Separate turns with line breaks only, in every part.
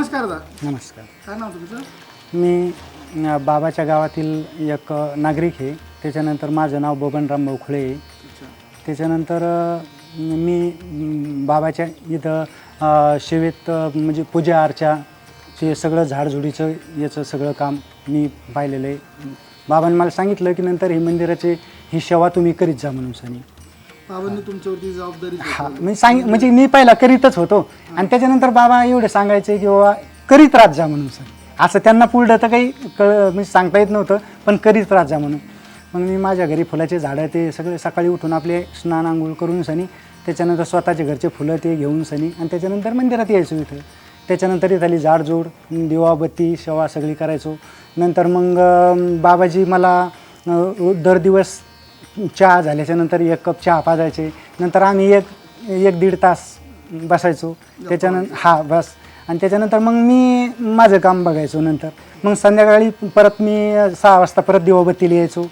नमस्कार दा.
नमस्कार.
काय नाव तुमचं?
मी अ, बाबाच्या गावातील एक अ, नागरिक आहे. त्याच्यानंतर माझं नाव बबनराम मोखळे आहे.
अच्छा.
त्याच्यानंतर अ, मी म, बाबाच्या इथं अ, अ, म्हणजे पूजा अर्चाचे सगळं झाडझुडीचं याचं सगळं काम मी पाहिलेलं आहे. बाबांनी मला सांगितलं की नंतर हे मंदिराचे ही सेवा तुम्ही करीत जा म्हणून सनी
बाबांनी तुमच्यावरती जबाबदारी
हा. मी सांग म्हणजे मी पहिला करीतच होतो. आणि त्याच्यानंतर बाबा एवढे सांगायचे की बाबा करीत राहत जा म्हणून सर. असं त्यांना पुढं तर काही कळ म्हणजे सांगता येत नव्हतं पण करीत राहत जा म्हणून. मग मी माझ्या घरी फुलाचे झाडं ते सगळे सकाळी उठून आपले स्नान आंघोळ करून सनी त्याच्यानंतर स्वतःचे घरचे फुलं ते घेऊन सनी आणि त्याच्यानंतर मंदिरात यायचो इथं. त्याच्यानंतर इथं आली झाडझूड दिवाबत्ती सेवा सगळी करायचो. नंतर मग अं, बाबाजी मला अं, दर दिवस चहा झाल्याच्यानंतर एक कप चहा पाजायचे. नंतर आम्ही एक एक दीड तास बसायचो. त्याच्यानंतर हा बस. आणि त्याच्यानंतर मग मी माझं काम बघायचो नंतर. मग संध्याकाळी परत मी सहा वाजता परत दिवाबत्तीला यायचो.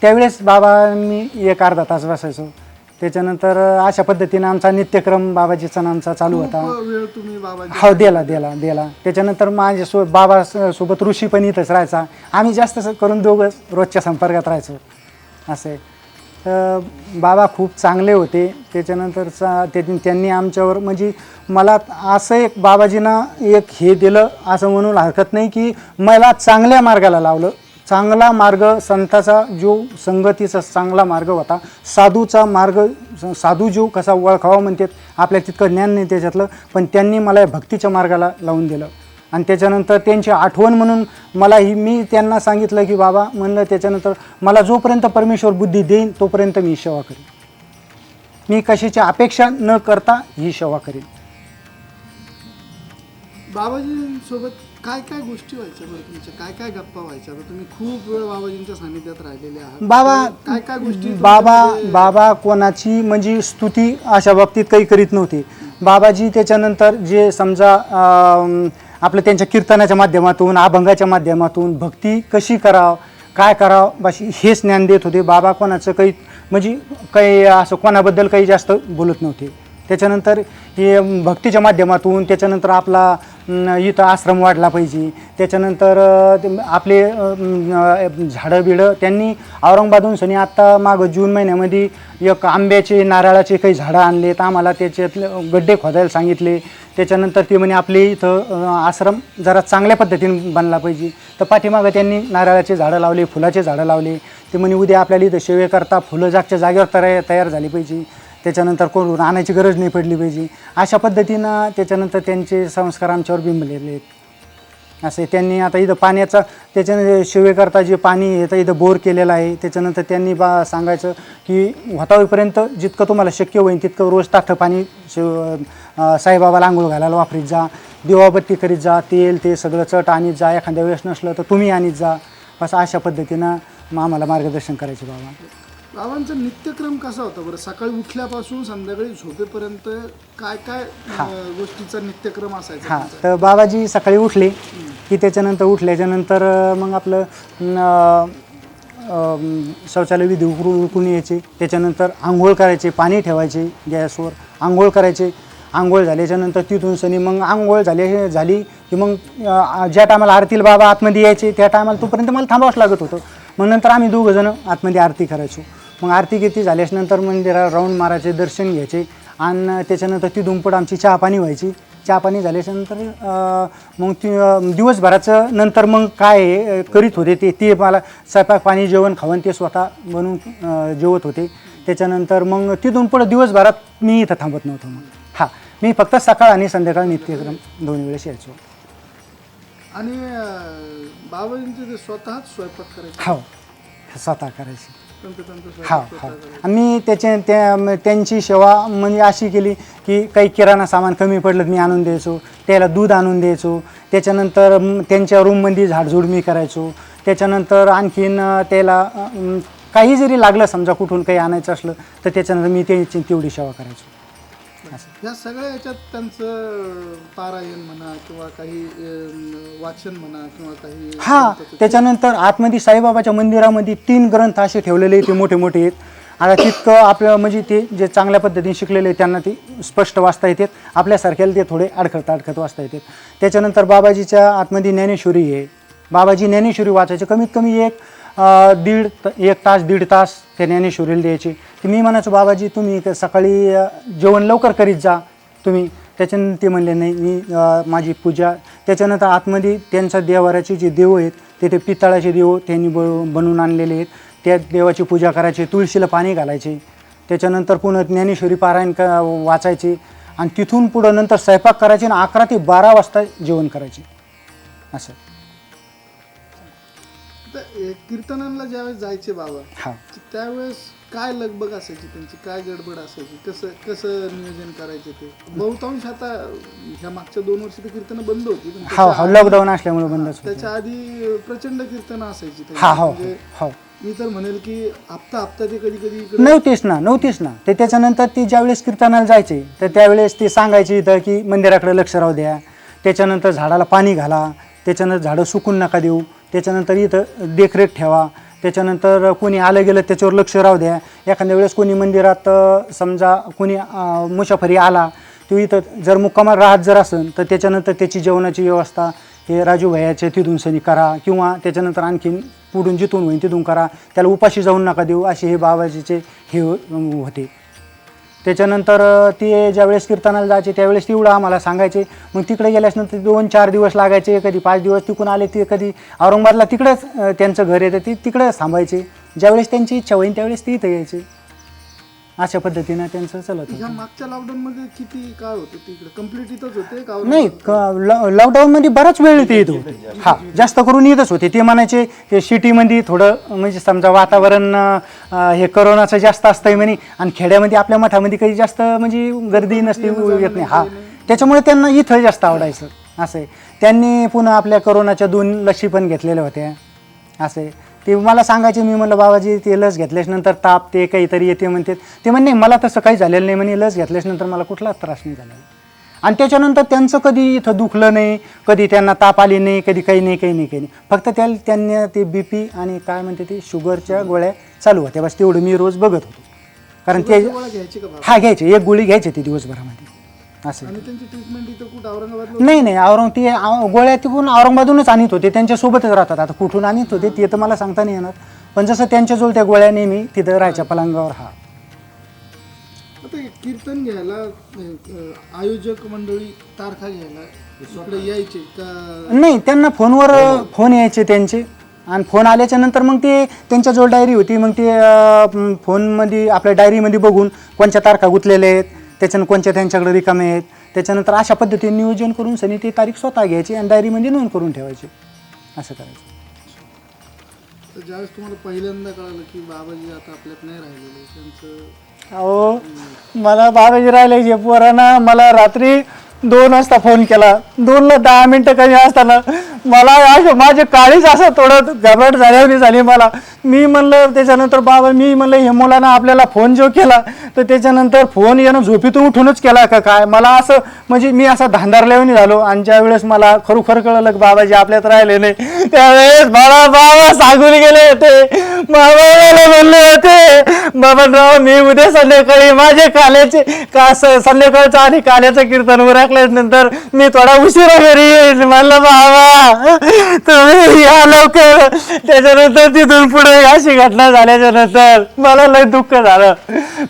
त्यावेळेस बाबा मी एक अर्धा तास बसायचो. त्याच्यानंतर अशा पद्धतीनं आमचा नित्यक्रम बाबाजीचा आमचा चालू होता. हो दिला दिला दिला. त्याच्यानंतर माझ्या सो बाबा सोबत ऋषी पण इथंच राहायचा. आम्ही जास्त स- करून दोघं रोजच्या संपर्कात राहायचो. असे. बाबा खूप चांगले होते. त्याच्यानंतरचा ते त्यांनी आमच्यावर म्हणजे मला असं एक बाबाजींना एक हे दिलं असं म्हणून हरकत नाही की मला चांगल्या मार्गाला लावलं. चांगला मार्ग संताचा जो संगतीचा चांगला मार्ग होता साधूचा मार्ग साधू जो कसा ओळखावा म्हणतात आपल्या तितकं ज्ञान नाही त्याच्यातलं पण त्यांनी मला या भक्तीच्या मार्गाला लावून दिलं. आणि त्याच्यानंतर त्यांची आठवण म्हणून मला ही मी त्यांना सांगितलं की बाबा म्हणलं त्याच्यानंतर मला जोपर्यंत परमेश्वर बुद्धी देईन तोपर्यंत मी सेवा करीन. मी कशाची अपेक्षा न करता ही सेवा करीन.
बाबाजींसोबत काय काय गोष्टी व्हायच्या बरं तुमच्या? काय काय गप्पा व्हायच्या आता तुम्ही खूप वेळ बाबाजींच्या सानिध्यात राहिलेले आहात.
बाबा
काय काय गोष्टी
बाबा बाबा कोणाची म्हणजे स्तुती अशा बाबतीत काही करीत नव्हते. बाबाजी त्याच्यानंतर जे समजा आपलं त्यांच्या कीर्तनाच्या माध्यमातून अभंगाच्या माध्यमातून भक्ती कशी करावं काय करावं बाशी हेच ज्ञान देत होते. बाबा कोणाचं काही म्हणजे काही असं कोणाबद्दल काही जास्त बोलत नव्हते. त्याच्यानंतर हे भक्तीच्या माध्यमातून त्याच्यानंतर आपला इथं आश्रम वाढला पाहिजे. त्याच्यानंतर ते आपले झाडं बिडं त्यांनी औरंगाबादहून सनी आत्ता मागं जून महिन्यामध्ये एक आंब्याचे नारळाचे काही झाडं आणलेत. आम्हाला त्याच्यातले गड्डे खोदायला सांगितले. त्याच्यानंतर ते म्हणे आपले इथं आश्रम जरा चांगल्या पद्धतीने बनला पाहिजे. तर पाठीमागं त्यांनी नारळाचे झाडं लावले फुलाचे झाडं लावले. ते म्हणे उद्या आपल्याला इथं शेवेकरता फुलं जागच्या जागेवर तयार तयार झाली पाहिजे. त्याच्यानंतर कोण आणायची गरज नाही पडली पाहिजे. अशा पद्धतीनं त्याच्यानंतर त्यांचे संस्कार आमच्यावर बिंबलेले आहेत. असे त्यांनी आता इथं पाण्याचा त्याच्यानं शिवेकरता जे पाणी येतं इथं बोर केलेलं आहे त्याच्यानंतर त्यांनी बा सांगायचं की होतावेपर्यंत जितकं तुम्हाला शक्य होईल तितकं रोज ताठं पाणी शिव साईबाबाला आंघोळ घालायला वापरीत जा दिवाबत्ती करीत जा तेल ते सगळं चट आणीत जा एखाद्या वेळेस नसलं तर तुम्ही आणीत जा असं अशा पद्धतीनं मग आम्हाला मार्गदर्शन करायचे बाबा.
बाबांचा नित्यक्रम कसा होता बरं? सकाळी उठल्यापासून संध्याकाळी झोपेपर्यंत काय काय अं, गोष्टीचा नित्यक्रम असायचा
हां? तर बाबाजी सकाळी उठले. की त्याच्यानंतर उठल्याच्यानंतर अं, मग आपलं अं, अं, शौचालय विधी उकरून उकरून यायचे. त्याच्यानंतर आंघोळ करायचे पाणी ठेवायचे गॅसवर. आंघोळ करायचे. आंघोळ झाल्याच्यानंतर तिथून सनी मग आंघोळ झाली झाली की मग अं, ज्या टायमाला आरतीला बाबा आतमध्ये यायचे त्या टायमाला तोपर्यंत मला थांबावंच लागत होतं. मग नंतर आम्ही दोघं जण आतमध्ये आरती करायचो. मग आरती किती झाल्याच्यानंतर मंदिरात राऊंड मारायचे दर्शन घ्यायचे. आणि त्याच्यानंतर तिथून पुढं आमची चहा पाणी व्हायची. चहा पाणी झाल्याच्यानंतर मग ती दिवसभराचं नंतर मग काय करीत होते ते ते मला स्वयंपाक पाणी जेवण खावण ते स्वतः बनवून जेवत होते. त्याच्यानंतर मग तिथून पुढं दिवसभरात मी इथं थांबत नव्हतो मग. हां मी फक्त सकाळ आणि संध्याकाळ नित्यक्रम दोन्ही वेळेस यायचो.
आणि बाबाजींचे ते स्वतःच स्वयंपाक करायचे?
हो स्वतः करायची. हा हा. आणि त्याचे त्या म- त्यांची सेवा म्हणजे अशी केली की काही किराणा सामान कमी पडलं मी आणून द्यायचो त्याला दूध आणून द्यायचो त्याच्यानंतर म, त्यांच्या रूममध्ये झाडझूड मी करायचो त्याच्यानंतर आणखीन त्याला म, काही जरी लागलं समजा कुठून काही आणायचं असलं तर त्याच्यानंतर मी त्यांची तेवढी सेवा करायचो
या सगळ्या याच्यात त्यांचं पारायण म्हणा किंवा काही अं, वाचन म्हणा किंवा काही
हा त्याच्यानंतर आतमध्ये साईबाबाच्या मंदिरामध्ये तीन ग्रंथ असे ठेवलेले ते मोठे मोठे आहेत. आता तितकं आपलं म्हणजे ते जे चांगल्या पद्धतीने शिकलेले आहेत, त्यांना ते स्पष्ट वाचता येतात आपल्यासारख्याला ते थोडे अडखत अडखत वाचता येतात त्याच्यानंतर बाबाजीच्या आतमध्ये ज्ञानेश्वरी आहे. बाबाजी ज्ञानेश्वरी वाचायचे कमीत कमी एक दीड एक तास दीड तास त्या ज्ञानेश्वरीला द्यायचे. ती मी म्हणायचो बाबाजी तुम्ही सकाळी जेवण लवकर करीत जा. तुम्ही त्याच्यानंतर ते म्हणले नाही मी माझी पूजा. त्याच्यानंतर आतमध्ये त्यांच्या देवाराचे जे देव आहेत ते ते पितळाचे देव त्यांनी ब बनवून आणलेले आहेत. त्या देवाची पूजा करायची तुळशीला पाणी घालायचे. त्याच्यानंतर पुन्हा ज्ञानेश्वरी पारायण क वाचायचे. आणि तिथून पुढं नंतर स्वयंपाक करायचे आणि अकरा ते बारा वाजता जेवण करायचे. असं.
तर ए, कीर्तनाला ज्यावेळेस जायचे बाबा
हां.
त्यावेळेस काय लगबग असायची त्यांची? काय गडबड असायची? कसं कसं नियोजन करायचे ते? बहुतांश आता ह्या मागच्या दोन वर्ष तर कीर्तन बंद होती पण
हो
त्याच्या
हो लॉकडाऊन असल्यामुळे बंदच होतं.
त्याच्या आधी प्रचंड कीर्तन असायची त्यांची.
हा हो
म्हणजे
हो.
मी तर म्हणेल की हप्ता हप्ता ते कधी कधी इकडे
नव्हतीच ना नव्हतीच ना. ते त्याच्यानंतर ती ज्यावेळेस कीर्तनाला जायचे तर त्यावेळेस ते सांगायचे इथं की मंदिराकडे लक्ष राहू द्या. त्याच्यानंतर झाडाला पाणी घाला. त्याच्यानंतर झाडं सुकून नका देऊ. त्याच्यानंतर इथं देखरेख ठेवा. त्याच्यानंतर कोणी आलं गेलं त्याच्यावर लक्ष राहू द्या. एखाद्या वेळेस कोणी मंदिरात समजा कोणी मुसाफरी आला तो इथं जर मुक्कामात राहत जर असेल तर त्याच्यानंतर त्याची जेवणाची व्यवस्था हे राजू भैयाचे तिथून सनी करा किंवा त्याच्यानंतर आणखीन पुढून जिथून होईल तिथून करा. त्याला उपाशी जाऊन नका देऊ असे हे बाबाजीचे हे होते. त्याच्यानंतर ते ज्यावेळेस कीर्तनाला जायचे त्यावेळेस तेवढं आम्हाला सांगायचे. मग तिकडे गेल्याच्यानंतर दोन चार दिवस लागायचे कधी पाच दिवस तिकून आले ते कधी औरंगाबादला तिकडंच त्यांचं घर येतं ते तिकडंच थांबायचे. ज्यावेळेस त्यांची इच्छा होईल त्यावेळेस ते इथं यायचे. अशा पद्धतीनं त्यांचं चलत होतं.
मागच्या लॉकडाऊन मध्ये किती काळ होते तिकडे? कंप्लीट इथंच होते का
नाही लॉकडाऊन मध्ये बराच वेळ ते येत होते. हा जास्त करून येतच होते. ते म्हणायचे ते सिटीमध्ये थोडं म्हणजे समजा वातावरण अं, हे करोनाचं जास्त असतंय म्हणे आणि खेड्यामध्ये आपल्या मठामध्ये काही जास्त म्हणजे गर्दी नसते येत नाही. हा. त्याच्यामुळे त्यांना इथं जास्त आवडायचं असं आहे. त्यांनी पुन्हा आपल्या करोनाच्या दोन लसी पण घेतलेल्या होत्या असं ते मला सांगायचे मी म्हणलं बाबाजी ते लस घेतल्याच नंतर ताप ते काहीतरी येते म्हणते. ते म्हणे मला तसं काही झालेलं नाही म्हणे लस घेतल्याच नंतर मला कुठलाच त्रास नाही झालेला. आणि त्याच्यानंतर त्यांचं कधी इथं दुखलं नाही कधी त्यांना ताप आली नाही कधी काही नाही काही नाही काही नाही. फक्त त्या त्यांनी ते बी पी आणि काय म्हणते ते शुगरच्या गोळ्या चालू होत्या. बस तेवढं मी रोज बघत होतो. कारण ते हा घ्यायचे. एक गोळी घ्यायची ती दिवसभरामध्ये. असं.
आणि त्यांची ट्रीटमेंट इथं कुठं? औरंगाबादला
नाही नाही औरंग ते औ- गोळ्या तिकडून औरंगाबादूनच आणत होते. त्यांच्यासोबतच राहतात. आता कुठून आणत होते ते तर मला सांगता नाही येणार. पण जसं त्यांच्याजवळ त्या गोळ्या नेहमी तिथं राहायच्या पलंगावर हा.
आता हे कीर्तन घ्यायला अं, आयोजक मंडळी तारखा घ्यायला इकडे यायचे का?
नाही त्यांना फोनवर फोन यायचे त्यांचे. आणि फोन आल्याच्यानंतर मग ते त्यांच्याजवळ डायरी होती. मग ते अं, फोनमध्ये आपल्या डायरीमध्ये बघून कोणत्या तारखा गुंतलेल्या आहेत त्याच्यानं कोणत्या त्यांच्याकडे रिकामे आहेत? त्याच्यानंतर अशा पद्धतीने नियोजन करून सनी ती तारीख स्वतः घ्यायची आणि डायरीमध्ये नोंद करून ठेवायची. असं करायचं.
तर ज्यावेळेस तुम्हाला पहिल्यांदा कळालं की बाबाजी आता आपल्यात नाही राहिलेले त्यांचं
अहो मला बाबाजी राहिले जे पोरानं मला रात्री दोन वाजता फोन केला. दोनला दहा मिनटं कमी असताना मला असं माझे काळीच असं थोडं घबराट झाल्यावर झाली मला. मी म्हणलं त्याच्यानंतर बाबा मी म्हणलं हे मुलानं आपल्याला फोन जो केला तर त्याच्यानंतर फोन येणं झोपेतून उठूनच केला का काय? मला असं म्हणजे मी असा धांदारल्यावर झालो आणि ज्या वेळेस मला खरोखर कळलं की बाबाजी आपल्यात राहिले नाही त्यावेळेस मला बाबा सांगून गेले होते. बाबा मला म्हणले होते. बाबाराव मी उद्या संध्याकाळी माझे काल्याचे का स- संध्याकाळचं आणि काल्याचं कीर्तन उरकल्यानंतर मी थोडा उशिरा घरी येईल. म्हणलं बाबा तुम्ही या लवकर. त्याच्यानंतर तिथून पुढे अशी घटना झाल्याच्यानंतर मला लय दुःख झालं.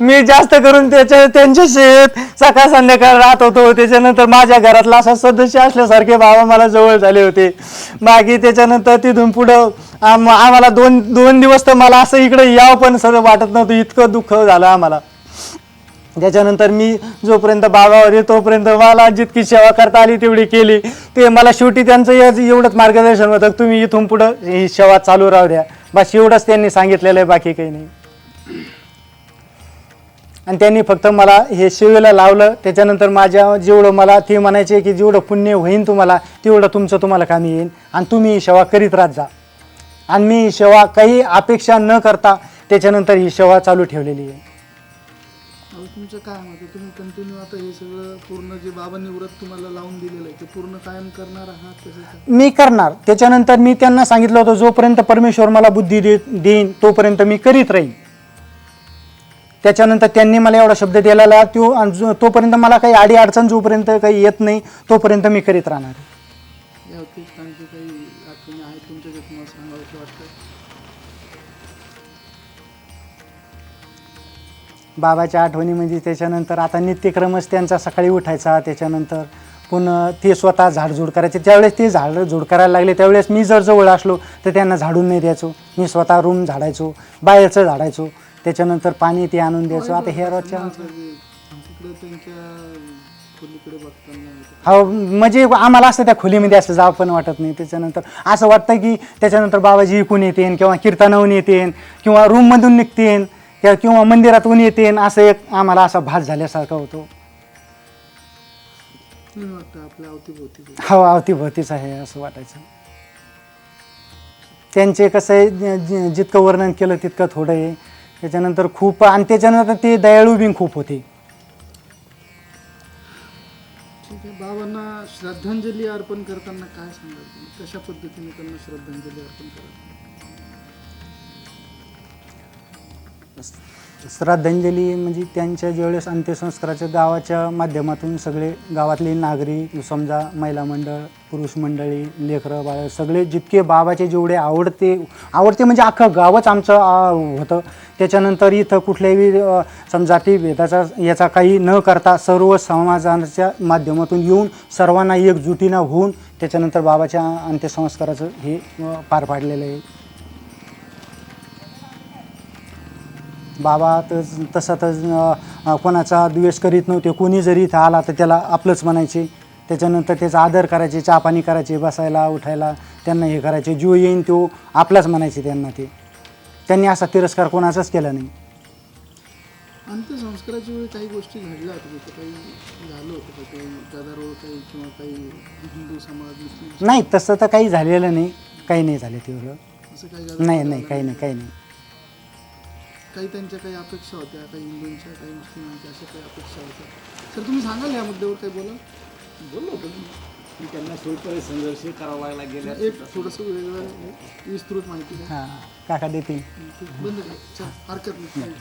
मी जास्त करून त्याच्या त्यांच्या शेत सकाळ संध्याकाळ राहत होतो. त्याच्यानंतर माझ्या घरातला असा सदस्य असल्यासारखे बाबा मला जवळ झाले होते. बाकी त्याच्यानंतर तिथून पुढं आम- आम्हाला दोन दोन दिवस तर मला असं इकडे यावं पण सर वाटत नव्हतं. इतकं दुःख झालं आम्हाला. त्याच्यानंतर मी जोपर्यंत बाबावर आहे तोपर्यंत मला जितकी सेवा करता आली तेवढी केली. ते मला शेवटी त्यांचं याच- एवढंच मार्गदर्शन होतं. की तुम्ही इथून पुढं ही सेवा चालू राहू द्या. बस एवढंच त्यांनी सांगितलेलं आहे बाकी काही नाही. आणि त्यांनी फक्त मला हे सेवेला लावलं. त्याच्यानंतर माझ्या जेवढं मला ते म्हणायचे की जेवढं पुण्य होईन तुम्हाला तेवढं तुमचं तुम्हाला कामी येईल आणि तुम्ही ही सेवा करीत राहत जा. आणि मी ही सेवा काही अपेक्षा न करता त्याच्यानंतर ही सेवा चालू ठेवलेली आहे
अहो, तुमचं काय मत आहे? तुम्ही कंटिन्यू आता हे सगळं पूर्ण जे बाबांनी व्रत तुम्हाला लावून दिलेलं आहे ते पूर्ण कायम करणार आहात कसं काय
मी करणार त्याच्यानंतर मी त्यांना सांगितलं होतं जोपर्यंत परमेश्वर मला बुद्धी दे देईन तोपर्यंत मी करीत राहीन त्याच्यानंतर त्यांनी मला एवढा शब्द दिलेला तो जो- तोपर्यंत मला काही आडी अडचण जोपर्यंत काही येत नाही तोपर्यंत मी करीत राहणार.
या काही
बाबाच्या आठवणी म्हणजे त्याच्यानंतर आता नित्यक्रमच त्यांचा सकाळी उठायचा त्याच्यानंतर पुन्हा ते स्वतः झाडझूड करायचे. त्यावेळेस ते झाडझूड करायला लागले. त्यावेळेस मी जर जवळ असलो तर त्यांना झाडून नाही द्यायचो. मी स्वतः रूम झाडायचो बाहेरचं झाडायचो. त्याच्यानंतर पाणी ते आणून द्यायचो. आता हे रोजच्या हो म्हणजे आम्हाला असं त्या खोलीमध्ये असं जावं पण वाटत नाही. त्याच्यानंतर असं वाटतं की त्याच्यानंतर बाबाजी इकून येतेन किंवा कीर्तनाहून येतेन किंवा रूममधून निघतेन. किंवा किंवा मंदिरातून येतेन असं एक आम्हाला असा भास झाल्यासारखा होतो.
आपल्या अवतीभोवती
हो अवतीभोवतीच आहे असं वाटायचं. त्यांचे कसं आहे ज- ज- जितकं वर्णन केलं तितकं थोडं आहे. त्याच्यानंतर खूप आणि त्याच्यानंतर ते दयाळू बी खूप होते.
ठीक आहे बाबांना श्रद्धांजली अर्पण करताना काय सांगाल तुम्ही? कशा पद्धतीने त्यांना श्रद्धांजली अर्पण कराल?
श्रद्धांजली म्हणजे त्यांच्या ज्यावेळेस अंत्यसंस्काराच्या गावाच्या माध्यमातून सगळे गावातले नागरिक समजा महिला मंडळ पुरुष मंडळी लेकरं बाळ सगळे जितके बाबाचे जेवढे आवडते आवडते म्हणजे अख्खं गावच आमचं होतं. त्याच्यानंतर इथं कुठल्याही समजा ती भेदाचा याचा काही न करता सर्व समाजाच्या माध्यमातून येऊन सर्वांना एकजुटीनं होऊन त्याच्यानंतर बाबाच्या अंत्यसंस्काराचं हे पार पाडलेलं आहे. बाबा तर तसा तर कोणाचा द्वेष करीत नव्हते. कोणी जरी इथं आला तर त्याला आपलंच म्हणायचे. त्याच्यानंतर त्याचा आदर करायचे चहा पाणी करायचे बसायला उठायला. त्यांना हे करायचे. जो येईन तो आपलाच म्हणायचे त्यांना ते. त्यांनी असा तिरस्कार कोणाचाच केला नाही.
अंत्यसंस्काराच्या वेळी काही गोष्टी घडल्या होत्या? तिथे काही झालं होतं काही गदारोळ काही किंवा काही हिंदू समाज मुस्लिम
नाही तसं तर काही झालेलं नाही. काही नाही झाले तेवढं.
असं काही गदारोळ
नाही नाही काही नाही काही नाही.
काही त्यांच्या काही अपेक्षा होत्या काही हिंदूंच्या काही मुस्लिमांच्या अशा काही अपेक्षा होत्या. तर तुम्ही सांगाल या मुद्द्यावर काही बोला
बोललो होतो मी. की त्यांना सोयीपर्यंत संघर्ष करावा लागला
एक थोडंसं वेगळं विस्तृत माहिती द्या.
हां काका देतील.
बंद करा. चल हरकत नाही.